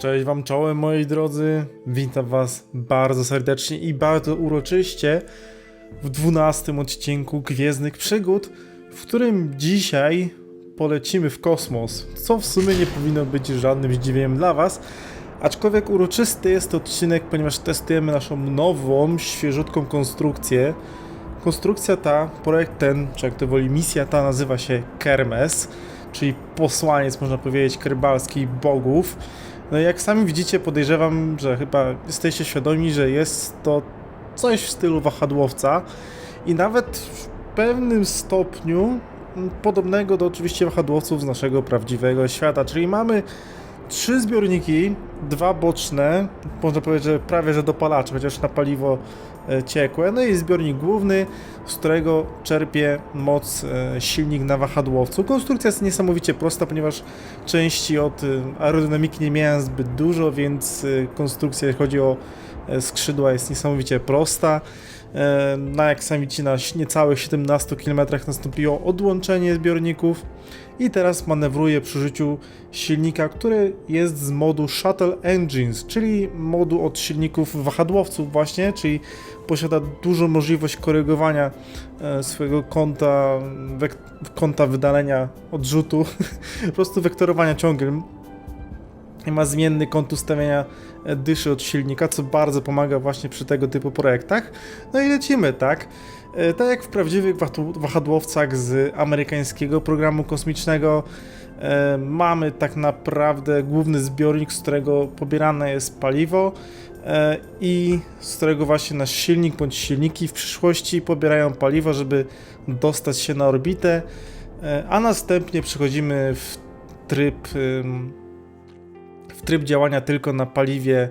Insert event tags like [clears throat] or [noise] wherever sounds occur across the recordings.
Cześć wam czołem moi drodzy, witam was bardzo serdecznie i bardzo uroczyście w 12 odcinku Gwiezdnych Przygód, w którym dzisiaj polecimy w kosmos, co w sumie nie powinno być żadnym zdziwieniem dla was, aczkolwiek uroczysty jest to odcinek, ponieważ testujemy naszą nową, świeżutką konstrukcję. Konstrukcja ta, projekt ten, czy jak to woli, misja ta nazywa się Kermes, czyli posłaniec, można powiedzieć, kerbalskich bogów. No jak sami widzicie, podejrzewam, że chyba jesteście świadomi, że jest to coś w stylu wahadłowca i nawet w pewnym stopniu podobnego do oczywiście wahadłowców z naszego prawdziwego świata, czyli mamy trzy zbiorniki, dwa boczne, można powiedzieć, że prawie że dopalacze, chociaż na paliwo ciekłe, no i zbiornik główny, z którego czerpie moc e, silnik na wahadłowcu. Konstrukcja jest niesamowicie prosta, ponieważ części od e, aerodynamiki nie miałem zbyt dużo, więc e, konstrukcja, jeśli chodzi o e, skrzydła, jest niesamowicie prosta. E, Na jak sami widzicie, na niecałych 17 km nastąpiło odłączenie zbiorników i teraz manewruje przy użyciu silnika, który jest z modu Shuttle Engines, czyli modu od silników wahadłowców właśnie, czyli posiada dużą możliwość korygowania e, swojego kąta, kąta wydalenia odrzutu, [laughs] po prostu wektorowania ciągiem. Ma zmienny kąt ustawienia e, dyszy od silnika, co bardzo pomaga właśnie przy tego typu projektach. No i lecimy, tak? E, Tak jak w prawdziwych wahadłowcach z amerykańskiego programu kosmicznego, mamy tak naprawdę główny zbiornik, z którego pobierane jest paliwo i z którego właśnie nasz silnik bądź silniki w przyszłości pobierają paliwo, żeby dostać się na orbitę, e, a następnie przechodzimy w tryb w tryb działania tylko na paliwie e,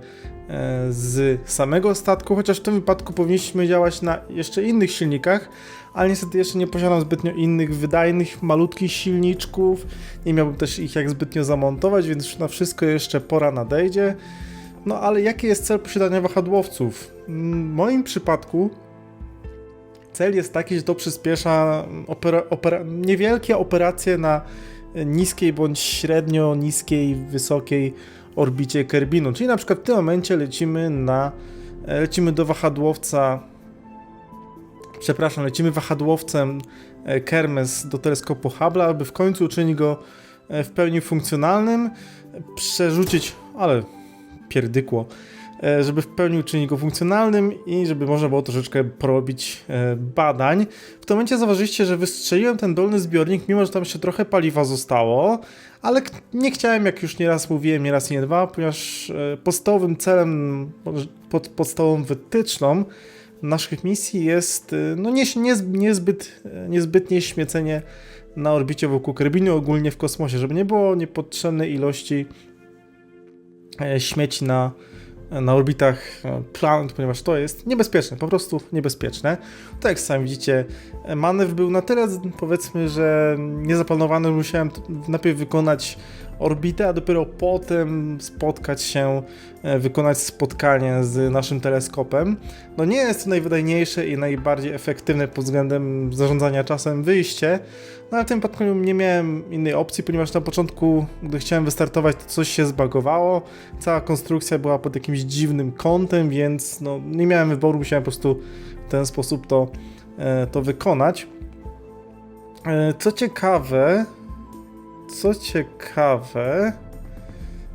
z samego statku, chociaż w tym wypadku powinniśmy działać na jeszcze innych silnikach, ale niestety jeszcze nie posiadam zbytnio innych wydajnych, malutkich silniczków, nie miałbym też ich jak zbytnio zamontować, więc na wszystko jeszcze pora nadejdzie. No ale jaki jest cel posiadania wahadłowców? Mm, W moim przypadku cel jest taki, że to przyspiesza opera, opera, niewielkie operacje na niskiej bądź średnio niskiej, wysokiej orbicie Kerbinu. Czyli na przykład w tym momencie lecimy na e, lecimy do wahadłowca przepraszam, lecimy wahadłowcem e, Kermes do teleskopu Hubble'a, aby w końcu uczynić go e, w pełni funkcjonalnym, przerzucić, ale pierdykło, e, żeby w pełni uczynić go funkcjonalnym i żeby można było troszeczkę porobić e, badań. W tym momencie zauważyliście, że wystrzeliłem ten dolny zbiornik, mimo że tam jeszcze trochę paliwa zostało, ale nie chciałem, jak już nieraz mówiłem, nieraz nie dwa, ponieważ e, podstawowym celem, pod, podstawową wytyczną naszych misji jest no nie, nie, niezbyt, niezbytnie śmiecenie na orbicie wokół Kerbinu, ogólnie w kosmosie, żeby nie było niepotrzebnej ilości śmieci na, na orbitach e, planet, ponieważ to jest niebezpieczne, po prostu niebezpieczne. Tak jak sami widzicie, e, manewr był na tyle, powiedzmy, że niezaplanowany, musiałem najpierw wykonać orbitę, a dopiero potem spotkać się, e, wykonać spotkanie z naszym teleskopem. No nie jest to najwydajniejsze i najbardziej efektywne pod względem zarządzania czasem wyjście, no ale w tym przypadku nie miałem innej opcji, ponieważ na początku, gdy chciałem wystartować, to coś się zbagowało. Cała konstrukcja była pod jakimś dziwnym kątem, więc no, nie miałem wyboru, musiałem po prostu w ten sposób to, e, to wykonać. E, co ciekawe, co ciekawe,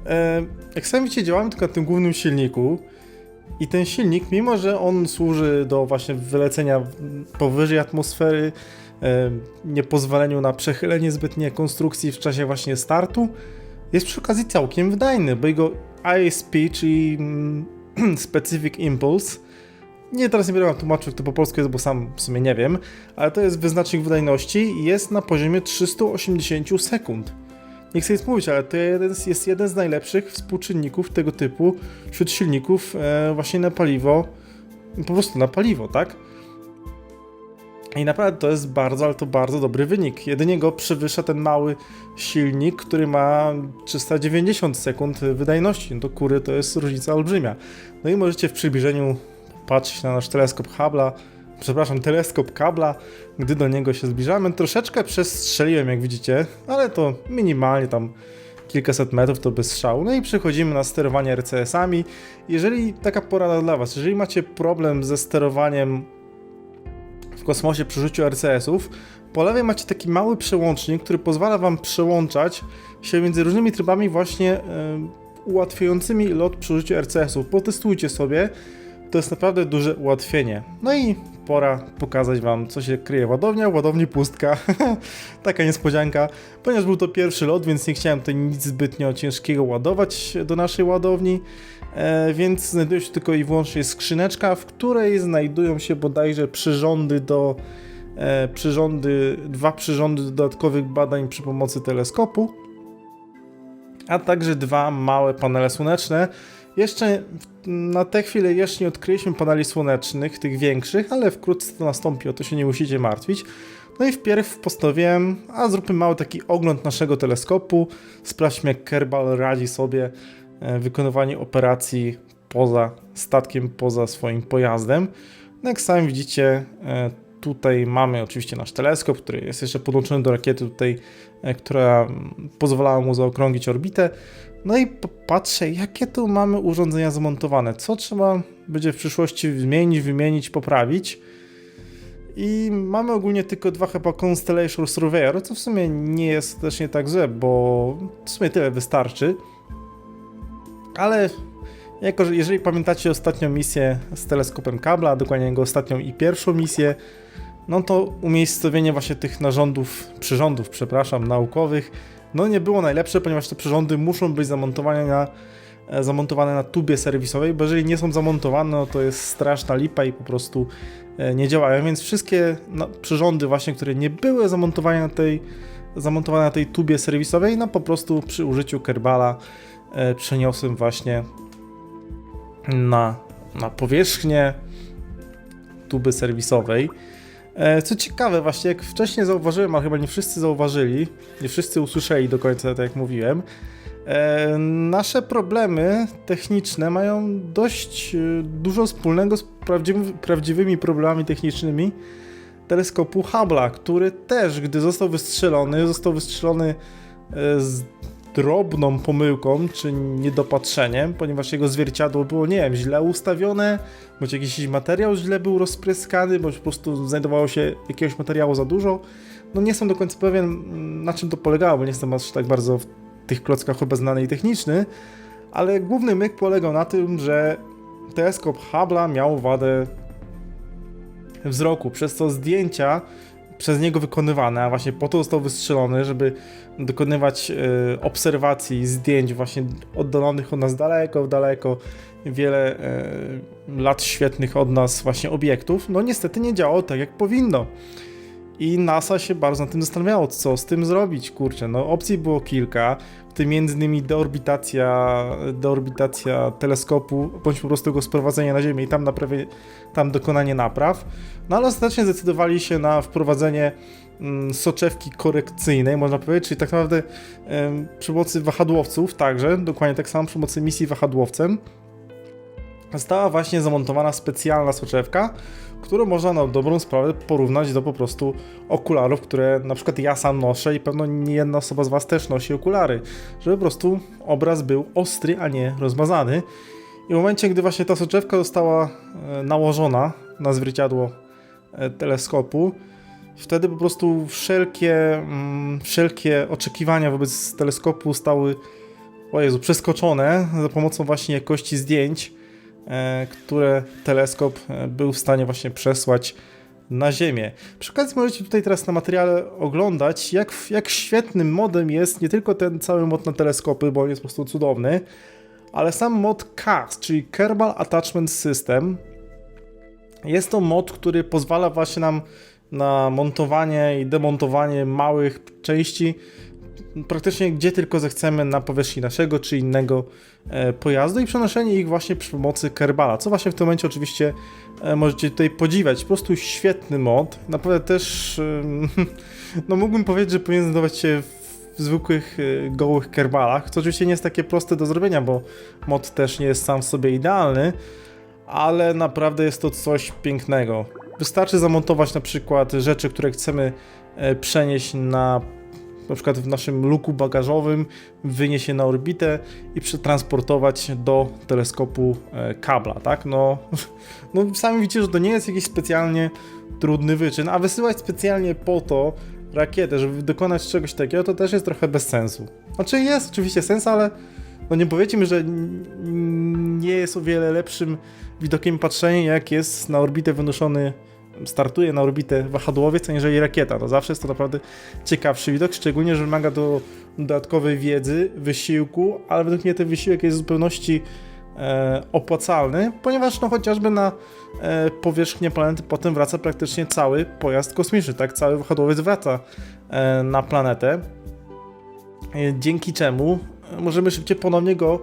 e, jak sami widzicie, działamy tylko na tym głównym silniku. I ten silnik, mimo że on służy do właśnie wylecenia powyżej atmosfery, e, niepozwoleniu na przechylenie zbytnie konstrukcji w czasie właśnie startu, jest przy okazji całkiem wydajny, bo jego ISP, czyli mm, [clears throat] Specific Impulse, nie teraz nie będę wam tłumaczył, jak to po polsku jest, bo sam w sumie nie wiem, ale to jest wyznacznik wydajności i jest na poziomie 380 sekund. Nie chcę nic mówić, ale to z- jest jeden z najlepszych współczynników tego typu wśród silników e, właśnie na paliwo, po prostu na paliwo, tak? I naprawdę to jest bardzo, ale to bardzo dobry wynik. Jedynie go przewyższa ten mały silnik, który ma 390 sekund wydajności. No to kury to jest różnica olbrzymia. No i możecie w przybliżeniu patrzeć na nasz teleskop Hubble'a, przepraszam, teleskop kabla, gdy do niego się zbliżamy. Troszeczkę przestrzeliłem, jak widzicie, ale to minimalnie tam kilkaset metrów to bez szału. No i przechodzimy na sterowanie RCS-ami. Jeżeli taka porada dla Was, jeżeli macie problem ze sterowaniem w kosmosie przy użyciu RCS-ów, po lewej macie taki mały przełącznik, który pozwala Wam przełączać się między różnymi trybami właśnie e, ułatwiającymi lot przy użyciu RCS-ów. Potestujcie sobie, to jest naprawdę duże ułatwienie. No i pora pokazać Wam, co się kryje ładownia. Ładowni pustka. [laughs] Taka niespodzianka. Ponieważ był to pierwszy lot, więc nie chciałem tutaj nic zbytnio ciężkiego ładować do naszej ładowni. E, więc znajduje się tylko i wyłącznie skrzyneczka, w której znajdują się bodajże przyrządy do e, przyrządy, dwa przyrządy dodatkowych badań przy pomocy teleskopu, a także dwa małe panele słoneczne. Jeszcze na tę chwilę jeszcze nie odkryliśmy paneli słonecznych, tych większych, ale wkrótce to nastąpi, o to się nie musicie martwić. No i wpierw postanowiłem, a zróbmy mały taki ogląd naszego teleskopu, sprawdźmy jak Kerbal radzi sobie e, wykonywanie operacji poza statkiem, poza swoim pojazdem. No jak sami widzicie, e, tutaj mamy oczywiście nasz teleskop, który jest jeszcze podłączony do rakiety tutaj, e, która mm, pozwalała mu zaokrąglić orbitę. No i patrzę, jakie tu mamy urządzenia zamontowane, co trzeba będzie w przyszłości zmienić, wymienić, poprawić. I mamy ogólnie tylko dwa chyba Constellation Surveyor, co w sumie nie jest też nie tak złe, bo w sumie tyle wystarczy. Ale jako, że jeżeli pamiętacie ostatnią misję z teleskopem Kabla, a dokładnie jego ostatnią i pierwszą misję, no to umiejscowienie właśnie tych narządów, przyrządów, przepraszam, naukowych, no nie było najlepsze, ponieważ te przyrządy muszą być zamontowane na, e, zamontowane na tubie serwisowej, bo jeżeli nie są zamontowane, no to jest straszna lipa i po prostu e, nie działają, więc wszystkie no, przyrządy właśnie, które nie były zamontowane na tej, zamontowane na tej tubie serwisowej, no po prostu przy użyciu Kerbala e, przeniosłem właśnie na, na powierzchnię tuby serwisowej. E, Co ciekawe, właśnie jak wcześniej zauważyłem, ale chyba nie wszyscy zauważyli, nie wszyscy usłyszeli do końca, tak jak mówiłem, e, nasze problemy techniczne mają dość e, dużo wspólnego z prawdziwy, prawdziwymi problemami technicznymi teleskopu Hubble'a, który też, gdy został wystrzelony, został wystrzelony z drobną pomyłką czy niedopatrzeniem, ponieważ jego zwierciadło było, nie wiem, źle ustawione, bądź jakiś materiał źle był rozpryskany, bądź po prostu znajdowało się jakiegoś materiału za dużo. No nie jestem do końca pewien, na czym to polegało, bo nie jestem aż tak bardzo w tych klockach obeznany i techniczny, ale główny myk polegał na tym, że teleskop Hubble'a miał wadę wzroku, przez co zdjęcia przez niego wykonywane, a właśnie po to został wystrzelony, żeby dokonywać e, obserwacji zdjęć właśnie oddalonych od nas daleko, daleko, wiele e, lat świetnych od nas właśnie obiektów, no niestety nie działało tak jak powinno. I NASA się bardzo nad tym zastanawiało, co z tym zrobić, kurczę, no opcji było kilka, w tym między innymi deorbitacja, deorbitacja teleskopu, bądź po prostu jego sprowadzenie na Ziemię i tam, naprawie, tam dokonanie napraw. No ale ostatecznie zdecydowali się na wprowadzenie mm, soczewki korekcyjnej, można powiedzieć, czyli tak naprawdę przy pomocy wahadłowców także, dokładnie tak samo przy pomocy misji wahadłowcem, została właśnie zamontowana specjalna soczewka, którą można na dobrą sprawę porównać do po prostu okularów, które na przykład ja sam noszę i pewno nie jedna osoba z Was też nosi okulary, żeby po prostu obraz był ostry, a nie rozmazany. I w momencie, gdy właśnie ta soczewka została e, nałożona na zwierciadło e, teleskopu, wtedy po prostu wszelkie, mm, wszelkie oczekiwania wobec teleskopu stały, o Jezu, przeskoczone za pomocą właśnie jakości zdjęć, które teleskop e, był w stanie właśnie przesłać na Ziemię. Przy okazji możecie tutaj teraz na materiale oglądać, jak, jak świetnym modem jest nie tylko ten cały mod na teleskopy, bo on jest po prostu cudowny, ale sam mod CAS, czyli Kerbal Attachment System. Jest to mod, który pozwala właśnie nam na montowanie i demontowanie małych części praktycznie gdzie tylko zechcemy na powierzchni naszego czy innego e, pojazdu i przenoszenie ich właśnie przy pomocy Kerbala, co właśnie w tym momencie oczywiście e, możecie tutaj podziwiać. Po prostu świetny mod, naprawdę też [laughs] no mógłbym powiedzieć, że powinien znajdować się w zwykłych e, gołych Kerbalach, co oczywiście nie jest takie proste do zrobienia, bo mod też nie jest sam w sobie idealny, ale naprawdę jest to coś pięknego. Wystarczy zamontować na przykład rzeczy, które chcemy przenieść na na przykład w naszym luku bagażowym, wynieść je na orbitę i przetransportować do teleskopu e, kabla, tak? No, [laughs] no sami widzicie, że to nie jest jakiś specjalnie trudny wyczyn, a wysyłać specjalnie po to rakietę, żeby dokonać czegoś takiego, to też jest trochę bez sensu. Znaczy jest oczywiście sens, ale no nie powiecie mi, że nie jest o wiele lepszym widokiem patrzenia, jak jest na orbitę wynoszony, startuje na orbitę wahadłowiec, aniżeli rakieta. No zawsze jest to naprawdę ciekawszy widok, szczególnie, że wymaga do dodatkowej wiedzy, wysiłku, ale według mnie ten wysiłek jest w zupełności e, opłacalny, ponieważ no chociażby na e, powierzchnię planety potem wraca praktycznie cały pojazd kosmiczny, tak? Cały wahadłowiec wraca e, na planetę, e, dzięki czemu e, możemy szybciej ponownie go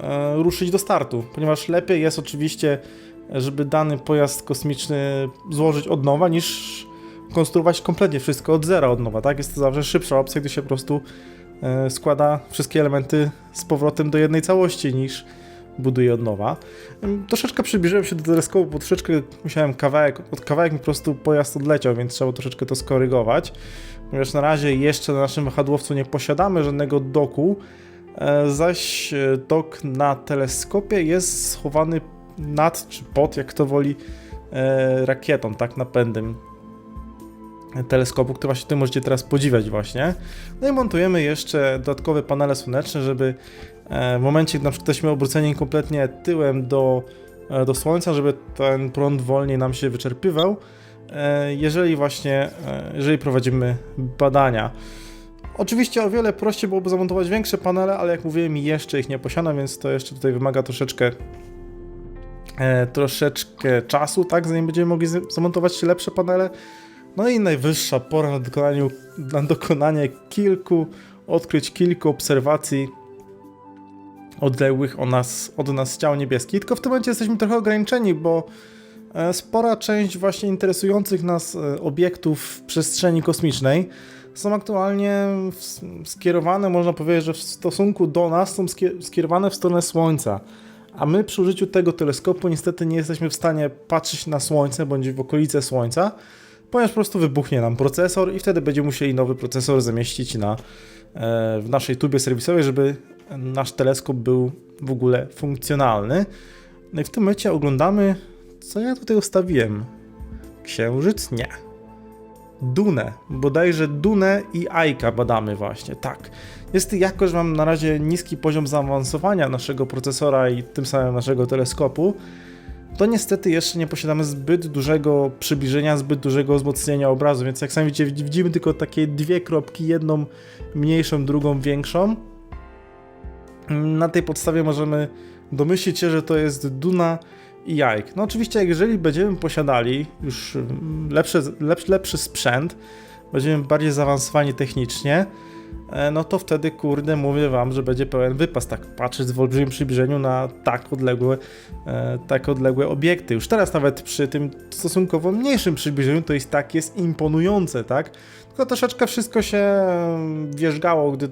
e, ruszyć do startu, ponieważ lepiej jest oczywiście, żeby dany pojazd kosmiczny złożyć od nowa, niż konstruować kompletnie wszystko od zera od nowa, tak? Jest to zawsze szybsza opcja, gdy się po prostu e, składa wszystkie elementy z powrotem do jednej całości, niż buduje od nowa. Troszeczkę przybliżyłem się do teleskopu, bo troszeczkę musiałem kawałek, od kawałek mi po prostu pojazd odleciał, więc trzeba troszeczkę to skorygować. Ponieważ na razie jeszcze na naszym wahadłowcu nie posiadamy żadnego doku, e, zaś e, dok na teleskopie jest schowany nad czy pod, jak kto woli, e, rakietą, tak, napędem teleskopu, który właśnie ty możecie teraz podziwiać właśnie. No i montujemy jeszcze dodatkowe panele słoneczne, żeby e, w momencie, gdy na przykład jesteśmy obróceni kompletnie tyłem do, e, do słońca, żeby ten prąd wolniej nam się wyczerpywał, jeżeli właśnie, jeżeli prowadzimy badania. Oczywiście o wiele prościej byłoby zamontować większe panele, ale jak mówiłem, jeszcze ich nie posiadam, więc to jeszcze tutaj wymaga troszeczkę troszeczkę czasu, tak, zanim będziemy mogli zamontować lepsze panele. No i najwyższa pora na, dokonaniu, na dokonanie kilku odkryć, kilku obserwacji odległych od nas, od nas ciał niebieskich. Tylko w tym momencie jesteśmy trochę ograniczeni, bo e, spora część właśnie interesujących nas e, obiektów w przestrzeni kosmicznej są aktualnie skierowane, można powiedzieć, że w stosunku do nas są skie- skierowane w stronę Słońca. A my przy użyciu tego teleskopu niestety nie jesteśmy w stanie patrzeć na Słońce bądź w okolice Słońca, ponieważ po prostu wybuchnie nam procesor i wtedy będziemy musieli nowy procesor zamieścić na, e, w naszej tubie serwisowej, żeby nasz teleskop był w ogóle funkcjonalny. No i w tym momencie oglądamy, co ja tutaj ustawiłem. Księżyc? Nie. Dunę, bodajże Dunę i Ajka badamy właśnie, tak. Niestety, jako że mam na razie niski poziom zaawansowania naszego procesora i tym samym naszego teleskopu, to niestety jeszcze nie posiadamy zbyt dużego przybliżenia, zbyt dużego wzmocnienia obrazu, więc jak sami widzicie, widzimy tylko takie dwie kropki, jedną mniejszą, drugą większą. Na tej podstawie możemy domyślić się, że to jest Duna i Jajk. No oczywiście, jeżeli będziemy posiadali już mm, lepszy, lepszy, lepszy sprzęt, będziemy bardziej zaawansowani technicznie, e, no to wtedy, kurde, mówię wam, że będzie pełen wypas, tak patrzeć w olbrzymim przybliżeniu na tak odległe, e, tak odległe obiekty. Już teraz nawet przy tym stosunkowo mniejszym przybliżeniu to jest tak jest imponujące, tak? Tylko troszeczkę wszystko się em, wierzgało, gdy,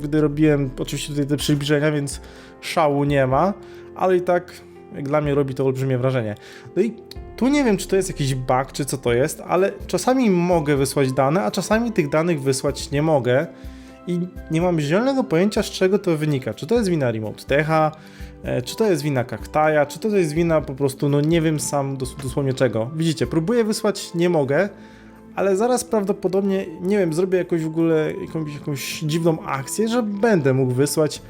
gdy robiłem oczywiście tutaj te przybliżenia, więc szału nie ma, ale i tak jak dla mnie robi to olbrzymie wrażenie. No i tu nie wiem, czy to jest jakiś bug, czy co to jest, ale czasami mogę wysłać dane, a czasami tych danych wysłać nie mogę i nie mam zielonego pojęcia, z czego to wynika. Czy to jest wina Remote Techa, e, czy to jest wina Kaktaja, czy to jest wina po prostu, no nie wiem sam dos dosłownie czego. Widzicie, próbuję wysłać, nie mogę, ale zaraz prawdopodobnie, nie wiem, zrobię jakoś w ogóle jakąś, jakąś dziwną akcję, że będę mógł wysłać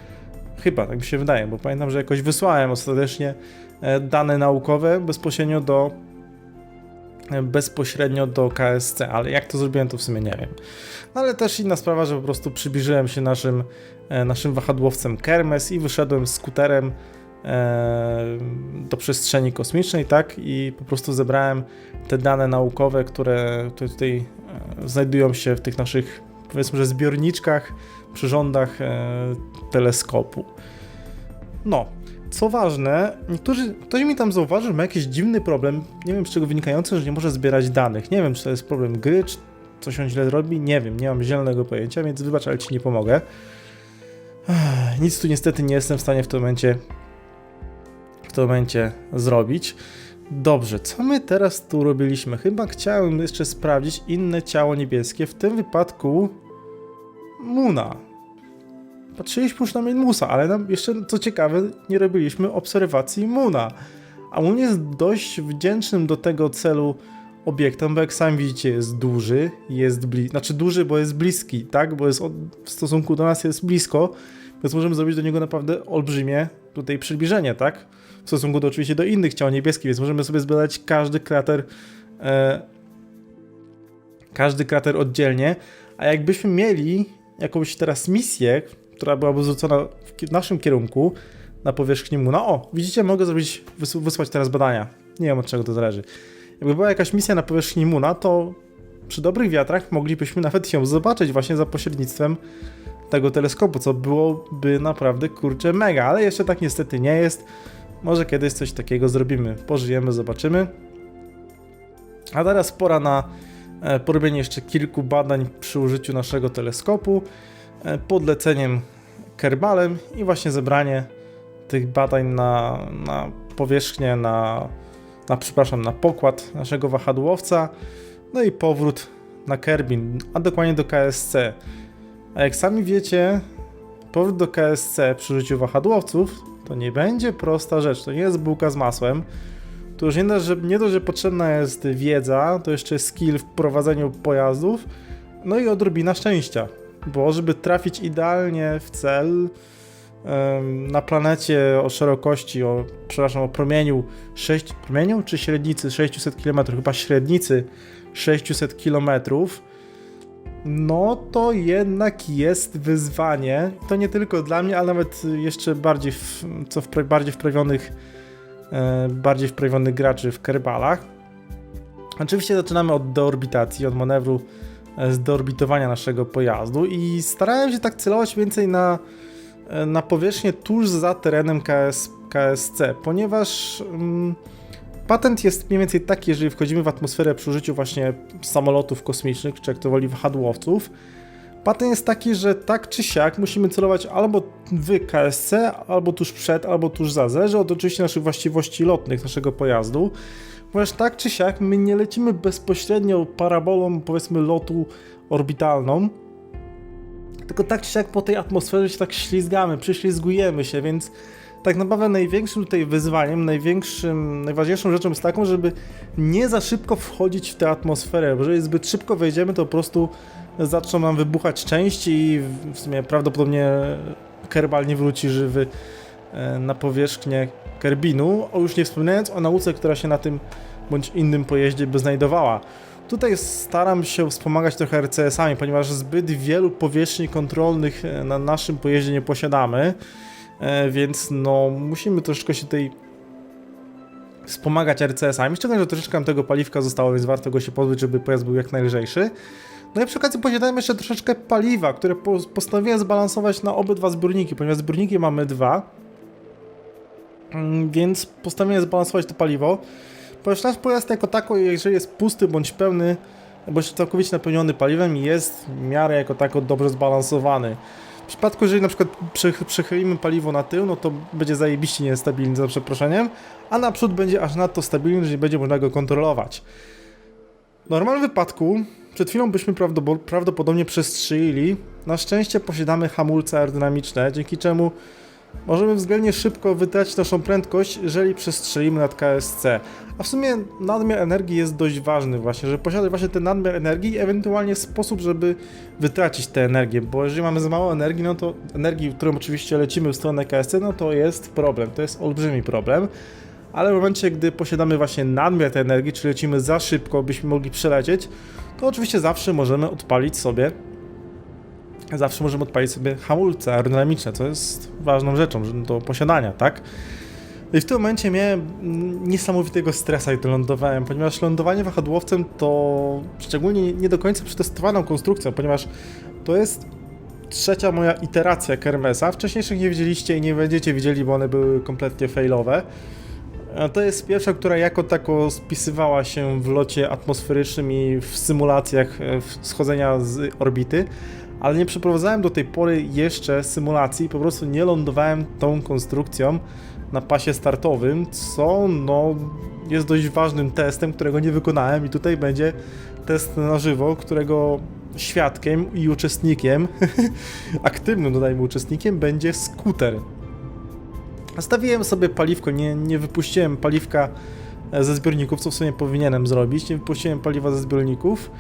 Chyba, tak mi się wydaje, bo pamiętam, że jakoś wysłałem ostatecznie e, dane naukowe bezpośrednio do e, bezpośrednio do KSC, ale jak to zrobiłem, to w sumie nie wiem. No ale też inna sprawa, że po prostu przybliżyłem się naszym, e, naszym wahadłowcem Kermes i wyszedłem skuterem do przestrzeni kosmicznej, tak? I po prostu zebrałem te dane naukowe, które tutaj znajdują się w tych naszych, powiedzmy, że zbiorniczkach, przyrządach e, teleskopu. No, co ważne, niektórzy, ktoś mi tam zauważył, że ma jakiś dziwny problem, nie wiem z czego wynikający, że nie może zbierać danych. Nie wiem, czy to jest problem gry, czy coś on źle robi, nie wiem, nie mam zielonego pojęcia, więc wybacz, ale ci nie pomogę. Nic tu niestety nie jestem w stanie w tym momencie w tym momencie zrobić. Dobrze, co my teraz tu robiliśmy? Chyba chciałem jeszcze sprawdzić inne ciało niebieskie. W tym wypadku Muna. Patrzyliśmy już na Minmusa, ale nam jeszcze, co ciekawe, nie robiliśmy obserwacji Muna. A Moon jest dość wdzięcznym do tego celu obiektem, bo jak sami widzicie jest duży, jest bli... znaczy duży, bo jest bliski, tak? Bo jest od... w stosunku do nas jest blisko, więc możemy zrobić do niego naprawdę olbrzymie tutaj przybliżenie, tak? W stosunku do oczywiście do innych ciał niebieskich, więc możemy sobie zbadać każdy krater e... każdy krater oddzielnie, a jakbyśmy mieli jakąś teraz misję, która byłaby zwrócona w naszym kierunku, na powierzchni Muna. O, widzicie, mogę zrobić, wys- wysłać teraz badania. Nie wiem od czego to zależy. Jakby była jakaś misja na powierzchni Muna, to przy dobrych wiatrach moglibyśmy [laughs] nawet ją zobaczyć właśnie za pośrednictwem tego teleskopu, co byłoby naprawdę kurczę mega, ale jeszcze tak niestety nie jest. Może kiedyś coś takiego zrobimy. Pożyjemy, zobaczymy. A teraz pora na porobienie jeszcze kilku badań przy użyciu naszego teleskopu, e, podleceniem kerbalem i właśnie zebranie tych badań na, na powierzchnię, na, na, przepraszam, na pokład naszego wahadłowca, no i powrót na Kerbin, a dokładnie do KSC. A jak sami wiecie, powrót do KSC przy użyciu wahadłowców to nie będzie prosta rzecz, to nie jest bułka z masłem. To już nie dość, że, nie dość, że potrzebna jest wiedza, to jeszcze skill w prowadzeniu pojazdów, no i odrobina szczęścia. Bo żeby trafić idealnie w cel, na planecie o szerokości, o, przepraszam, o promieniu 6, promieniu czy średnicy 600 km, chyba średnicy 600 km, no to jednak jest wyzwanie. To nie tylko dla mnie, ale nawet jeszcze bardziej, w, co w, bardziej wprawionych, bardziej wprawionych graczy w kerbalach. Oczywiście zaczynamy od deorbitacji, od manewru e, z deorbitowania naszego pojazdu i starałem się tak celować więcej na, e, na powierzchnię tuż za terenem KS, KSC, ponieważ mm, patent jest mniej więcej taki, jeżeli wchodzimy w atmosferę przy użyciu właśnie samolotów kosmicznych, czy jak to woli wahadłowców, patent jest taki, że tak czy siak musimy celować albo w KSC, albo tuż przed, albo tuż za, zależy od oczywiście naszych właściwości lotnych naszego pojazdu, ponieważ tak czy siak my nie lecimy bezpośrednio parabolą, powiedzmy, lotu orbitalną, tylko tak czy siak po tej atmosferze się tak ślizgamy, przyślizgujemy się, więc tak naprawdę największym tutaj wyzwaniem, największym, najważniejszą rzeczą jest taką, żeby nie za szybko wchodzić w tę atmosferę, bo jeżeli zbyt szybko wejdziemy, to po prostu zaczną nam wybuchać części i w sumie prawdopodobnie Kerbal nie wróci żywy e, na powierzchnię Kerbinu, o już nie wspominając o nauce, która się na tym bądź innym pojeździe by znajdowała. Tutaj staram się wspomagać trochę RCS-ami, ponieważ zbyt wielu powierzchni kontrolnych e, na naszym pojeździe nie posiadamy, e, więc no musimy troszeczkę się tutaj wspomagać RCS-ami, szczególnie, że troszeczkę tego paliwka zostało, więc warto go się pozbyć, żeby pojazd był jak najlżejszy. No i przy okazji posiadałem jeszcze troszeczkę paliwa, które po- postanowiłem zbalansować na obydwa zbiorniki, ponieważ zbiorniki mamy dwa, Mm, więc postanowiłem zbalansować to paliwo. Ponieważ nasz pojazd jako tako, jeżeli jest pusty bądź pełny, bądź całkowicie napełniony paliwem, jest w miarę jako tako dobrze zbalansowany. W przypadku, jeżeli na przykład przech- przechylimy paliwo na tył, no to będzie zajebiście niestabilny, za przeproszeniem, a naprzód będzie aż nadto stabilny, że nie będzie można go kontrolować. W normalnym wypadku, przed chwilą byśmy prawdopo- prawdopodobnie przestrzelili. Na szczęście posiadamy hamulce aerodynamiczne, dzięki czemu możemy względnie szybko wytracić naszą prędkość, jeżeli przestrzelimy nad KSC. A w sumie nadmiar energii jest dość ważny właśnie, żeby posiadać właśnie ten nadmiar energii i ewentualnie sposób, żeby wytracić tę energię, bo jeżeli mamy za mało energii, no to energii, którą oczywiście lecimy w stronę KSC, no to jest problem, to jest olbrzymi problem. Ale w momencie, gdy posiadamy właśnie nadmiar tej energii, czy lecimy za szybko, byśmy mogli przelecieć, to oczywiście zawsze możemy odpalić sobie zawsze możemy odpalić sobie hamulce aerodynamiczne, co jest ważną rzeczą do posiadania, tak? I w tym momencie miałem niesamowitego stresa, gdy lądowałem, ponieważ lądowanie wahadłowcem to szczególnie nie do końca przetestowaną konstrukcją, ponieważ to jest trzecia moja iteracja Kermesa. Wcześniejszych nie widzieliście i nie będziecie widzieli, bo one były kompletnie failowe. To jest pierwsza, która jako tako spisywała się w locie atmosferycznym i w symulacjach e, schodzenia z orbity, ale nie przeprowadzałem do tej pory jeszcze symulacji, po prostu nie lądowałem tą konstrukcją na pasie startowym, co no jest dość ważnym testem, którego nie wykonałem. I tutaj będzie test na żywo, którego świadkiem i uczestnikiem, [laughs] aktywnym dodajmy uczestnikiem, będzie skuter. Stawiłem sobie paliwko, nie, nie wypuściłem paliwka e, ze zbiorników, co w sumie powinienem zrobić, nie wypuściłem paliwa ze zbiorników,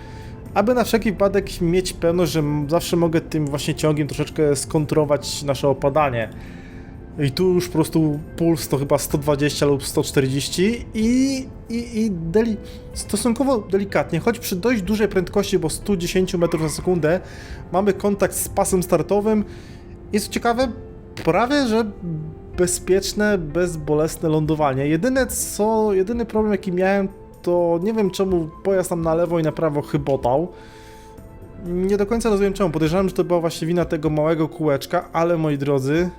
aby na wszelki wypadek mieć pewność, że zawsze mogę tym właśnie ciągiem troszeczkę skontrować nasze opadanie. I tu już po prostu puls to chyba 120 lub 140 i, i, i deli stosunkowo delikatnie, choć przy dość dużej prędkości, bo 110 metrów na sekundę, mamy kontakt z pasem startowym. Jest ciekawe, prawie że bezpieczne, bezbolesne lądowanie. Jedyne co, jedyny problem jaki miałem, to nie wiem czemu pojazd tam na lewo i na prawo chybotał. Nie do końca rozumiem czemu. Podejrzewam, że to była właśnie wina tego małego kółeczka, ale moi drodzy,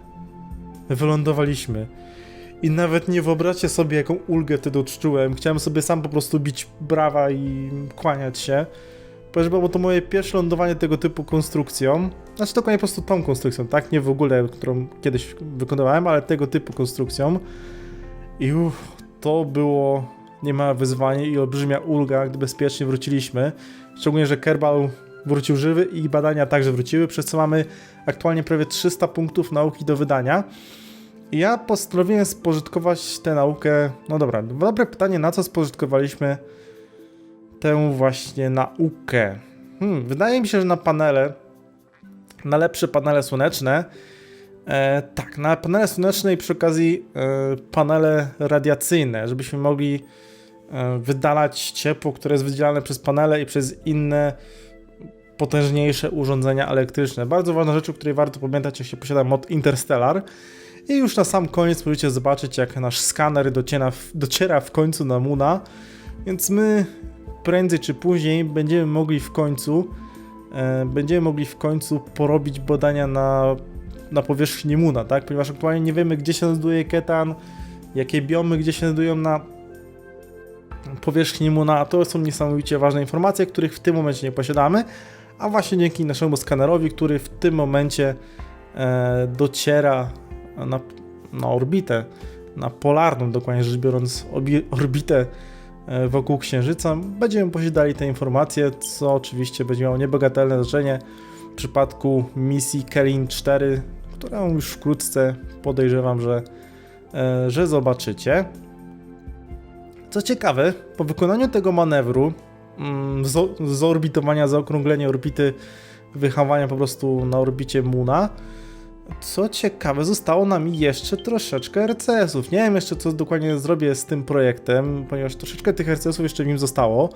wylądowaliśmy. I nawet nie wyobraźcie sobie, jaką ulgę wtedy odczułem. Chciałem sobie sam po prostu bić brawa i kłaniać się. Ponieważ było to moje pierwsze lądowanie tego typu konstrukcją. Znaczy dokładnie po prostu tą konstrukcją, tak? Nie w ogóle, którą kiedyś wykonywałem, ale tego typu konstrukcją. I uff, to było niemałe wyzwanie i olbrzymia ulga, gdy bezpiecznie wróciliśmy. Szczególnie, że Kerbal wrócił żywy i badania także wróciły, przez co mamy aktualnie prawie 300 punktów nauki do wydania. I ja postanowiłem spożytkować tę naukę. No dobra, dobre pytanie, na co spożytkowaliśmy tę właśnie naukę? Hmm, wydaje mi się, że na panele, na lepsze panele słoneczne. E, tak, na panele słoneczne i przy okazji e, panele radiacyjne, żebyśmy mogli e, wydalać ciepło, które jest wydzielane przez panele i przez inne potężniejsze urządzenia elektryczne. Bardzo ważna rzecz, o której warto pamiętać, jak się posiada mod Interstellar. I już na sam koniec możecie zobaczyć, jak nasz skaner dociera w, dociera w końcu na Muna. Więc my prędzej czy później będziemy mogli w końcu e, będziemy mogli w końcu porobić badania na, na powierzchni Muna, tak? Ponieważ aktualnie nie wiemy, gdzie się znajduje ketan, jakie biomy, gdzie się znajdują na powierzchni Muna, a to są niesamowicie ważne informacje, których w tym momencie nie posiadamy, a właśnie dzięki naszemu skanerowi, który w tym momencie e, dociera na, na orbitę, na polarną, dokładnie rzecz biorąc, orbitę wokół Księżyca, będziemy posiadali te informacje, co oczywiście będzie miało niebagatelne znaczenie w przypadku misji Kelin 4, którą już wkrótce podejrzewam, że, e, że zobaczycie. Co ciekawe, po wykonaniu tego manewru, mm, zo- zorbitowania, zaokrąglenia orbity, wyhamowania po prostu na orbicie Muna, co ciekawe, zostało nam jeszcze troszeczkę RCS-ów. Nie wiem jeszcze, co dokładnie zrobię z tym projektem, ponieważ troszeczkę tych RCS-ów jeszcze w nim zostało.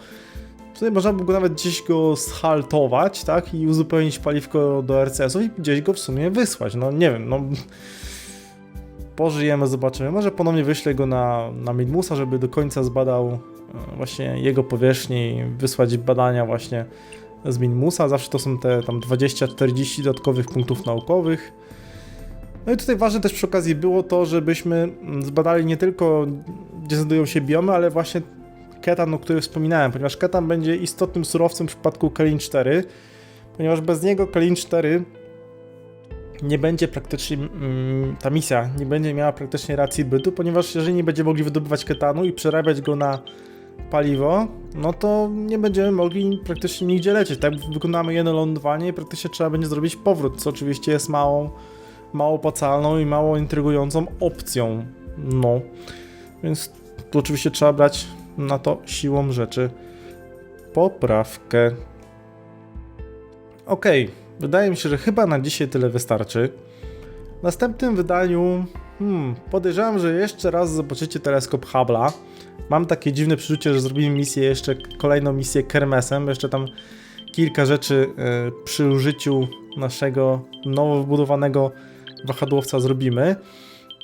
Tutaj można by go nawet gdzieś go schaltować, tak, i uzupełnić paliwko do RCS-ów i gdzieś go w sumie wysłać. No nie wiem, no... Pożyjemy, zobaczymy. Może ponownie wyślę go na, na Midmusa, żeby do końca zbadał e, właśnie jego powierzchnię i wysłać badania właśnie z Minmusa. Zawsze to są te tam 20-40 dodatkowych punktów naukowych. No i tutaj ważne też przy okazji było to, żebyśmy zbadali nie tylko gdzie znajdują się biomy, ale właśnie ketan, o którym wspominałem, ponieważ ketan będzie istotnym surowcem w przypadku Kalin 4, ponieważ bez niego Kalin 4 nie będzie praktycznie, mm, ta misja nie będzie miała praktycznie racji bytu, ponieważ jeżeli nie będziemy mogli wydobywać ketanu i przerabiać go na paliwo, no to nie będziemy mogli praktycznie nigdzie lecieć. Tak wykonamy jedno lądowanie i praktycznie trzeba będzie zrobić powrót, co oczywiście jest małą, mało opłacalną i mało intrygującą opcją. No, więc tu oczywiście trzeba brać na to siłą rzeczy poprawkę. Okej, wydaje mi się, że chyba na dzisiaj tyle wystarczy. W następnym wydaniu hmm, podejrzewam, że jeszcze raz zobaczycie teleskop Hubble'a. Mam takie dziwne przeczucie, że zrobimy misję jeszcze, kolejną misję Kermesem, jeszcze tam kilka rzeczy e, przy użyciu naszego nowo wybudowanego wahadłowca zrobimy.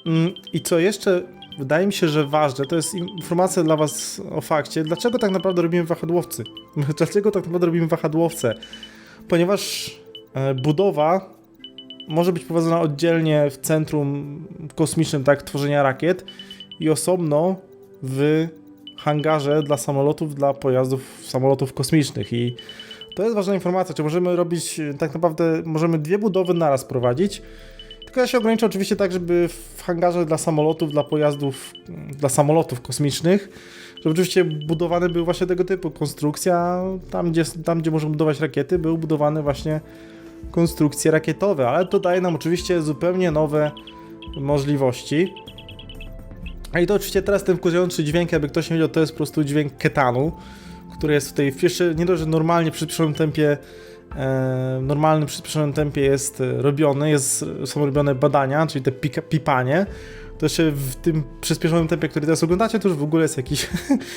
Mm, I co jeszcze wydaje mi się, że ważne, to jest informacja dla Was o fakcie, dlaczego tak naprawdę robimy wahadłowcy. [laughs] Dlaczego tak naprawdę robimy wahadłowce? Ponieważ e, budowa może być prowadzona oddzielnie w centrum kosmicznym, tak, tworzenia rakiet i osobno w hangarze dla samolotów, dla pojazdów samolotów kosmicznych i to jest ważna informacja, czy możemy robić, tak naprawdę możemy dwie budowy naraz prowadzić, Tylko ja się ograniczę oczywiście tak, żeby w hangarze dla samolotów, dla pojazdów, dla samolotów kosmicznych, żeby oczywiście budowany był właśnie tego typu konstrukcja, tam gdzie, tam gdzie możemy budować rakiety, były budowane właśnie konstrukcje rakietowe, ale to daje nam oczywiście zupełnie nowe możliwości. I to oczywiście teraz ten wkurzający dźwięk, jakby ktoś nie wiedział, to jest po prostu dźwięk ketanu, który jest tutaj jeszcze nie dość, że normalnie przy przyspieszonym tempie normalnym przyspieszonym tempie jest e, robiony, jest, są robione badania, czyli te pika, pipanie, to jeszcze w tym przyspieszonym tempie, który teraz oglądacie, to już w ogóle jest jakiś,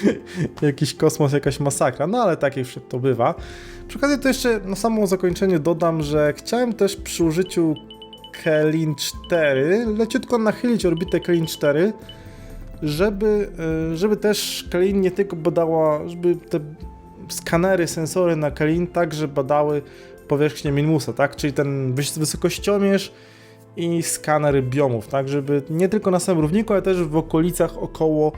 [laughs] jakiś kosmos, jakaś masakra, no ale tak już to bywa. Przy okazji to jeszcze na samo zakończenie dodam, że chciałem też przy użyciu Kelin 4 leciutko nachylić orbitę Kelin 4, żeby, e, żeby też Kelin nie tylko badała, żeby te skanery, sensory na Kelin także badały powierzchnię Minmusa, tak? Czyli ten wys- wysokościomierz i skaner biomów, tak? Żeby nie tylko na samym równiku, ale też w okolicach około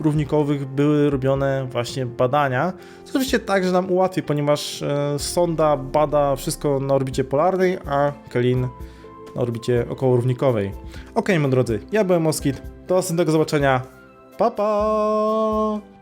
równikowych były robione właśnie badania. Co oczywiście także nam ułatwi, ponieważ e, sonda bada wszystko na orbicie polarnej, a Kelin na orbicie około równikowej. Ok, moi drodzy, ja byłem Moskit. Do następnego zobaczenia. Pa, pa!